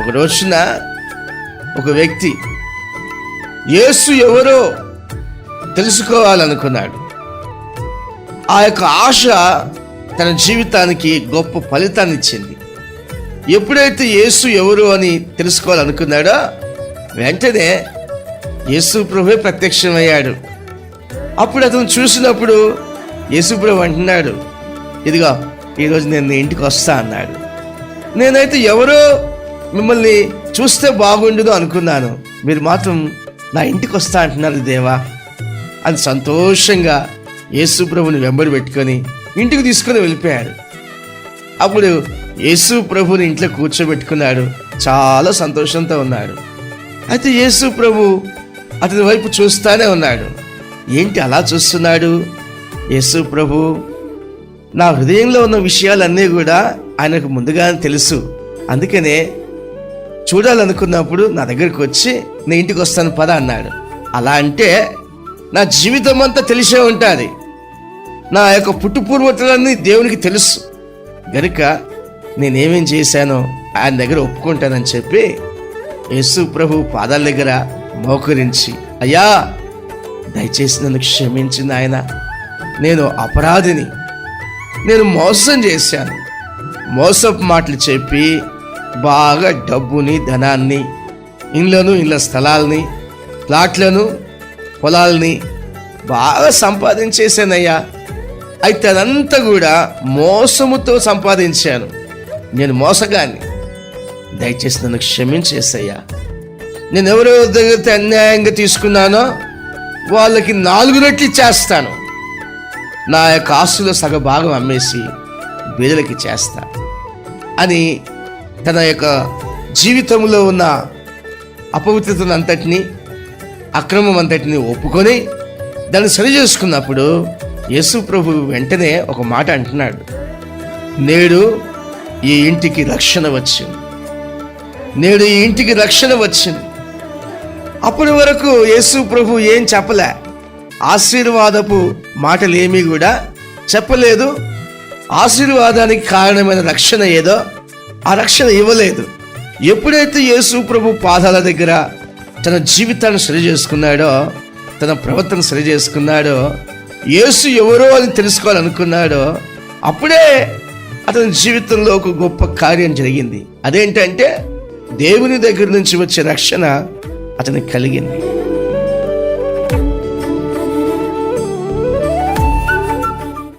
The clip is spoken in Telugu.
ఒక రోజున ఒక వ్యక్తి యేసు ఎవరో తెలుసుకోవాలనుకున్నాడు. ఆ యొక్క ఆశ తన జీవితానికి గొప్ప ఫలితాన్ని ఇచ్చింది. ఎప్పుడైతే యేసు ఎవరు అని తెలుసుకోవాలనుకున్నాడో వెంటనే యేసు ప్రభు ప్రత్యక్షమయ్యాడు. అప్పుడు అతను చూసినప్పుడు యేసు ప్రభు అంటున్నాడు ఇదిగో ఈరోజు నేను ఇంటికి వస్తా అన్నాడు. నేనైతే ఎవరో మిమ్మల్ని చూస్తే బాగుండదు అనుకున్నాను. మీరు మాత్రం నా ఇంటికి వస్తా అంటున్నారు దేవా. అని సంతోషంగా యేసుప్రభుని వెంబడి పెట్టుకొని ఇంటికి తీసుకొని వెళ్ళిపోయాడు. అప్పుడు యేసు ప్రభుని ఇంట్లో కూర్చోబెట్టుకున్నాడు. చాలా సంతోషంతో ఉన్నాడు. అయితే యేసు ప్రభు అతని వైపు చూస్తానే ఉన్నాడు. ఏంటి అలా చూస్తున్నాడు? యేసు ప్రభు నా హృదయంలో ఉన్న విషయాలన్నీ కూడా ఆయనకు ముందుగానే తెలుసు. అందుకనే చూడాలనుకున్నప్పుడు నా దగ్గరికి వచ్చి నీ ఇంటికి వస్తాను పద అన్నాడు. అలా అంటే నా జీవితం అంతా తెలిసే ఉంటుంది. నా యొక్క పుట్టుపూర్వతలన్నీ దేవునికి తెలుసు. గనుక నేనేమేం చేశానో ఆయన దగ్గర ఒప్పుకుంటానని చెప్పి యేసు ప్రభు పాదాల దగ్గర మోకరించి అయ్యా దయచేసి నన్ను క్షమించింది ఆయన నేను అపరాధిని. నేను మోసం చేశాను. మోసపు మాటలు చెప్పి బాగా డబ్బుని ధనాన్ని ఇండ్లను ఇళ్ళ స్థలాల్ని ప్లాట్లను పొలాల్ని బాగా సంపాదించేసానయ్యా అయితే అదంతా కూడా మోసముతో సంపాదించాను. నేను మోసగాన్ని. దయచేసి నన్ను క్షమించేసయ్యా. నేను ఎవరో దగ్గర అన్యాయంగా తీసుకున్నానో వాళ్ళకి నాలుగు రెట్లు చేస్తాను నా యొక్క ఆస్తుల సగ భాగం అమ్మేసి బీదలకి చేస్తా అని తన యొక్క జీవితంలో ఉన్న అపవిత్రతను అంతటిని అక్రమం అంతటిని ఒప్పుకొని దాన్ని సరి చేసుకున్నప్పుడు యేసు ప్రభు వెంటనే ఒక మాట అంటున్నాడు. నేడు ఈ ఇంటికి రక్షణ వచ్చింది. నేడు ఈ ఇంటికి రక్షణ వచ్చింది. అప్పటి వరకు యేసు ప్రభు ఏం చెప్పలే. ఆశీర్వాదపు మాటలు ఏమీ కూడా చెప్పలేదు. ఆశీర్వాదానికి కారణమైన రక్షణ ఏదో ఆ రక్షణ ఇవ్వలేదు. ఎప్పుడైతే యేసు ప్రభు పాదాల దగ్గర తన జీవితాన్ని సరి చేసుకున్నాడో తన ప్రవర్తన సరి చేసుకున్నాడో యేసు ఎవరో అని తెలుసుకోవాలనుకున్నాడో అప్పుడే అతని జీవితంలో ఒక గొప్ప కార్యం జరిగింది. అదేంటంటే దేవుని దగ్గర నుంచి వచ్చే రక్షణ అతనికి కలిగింది.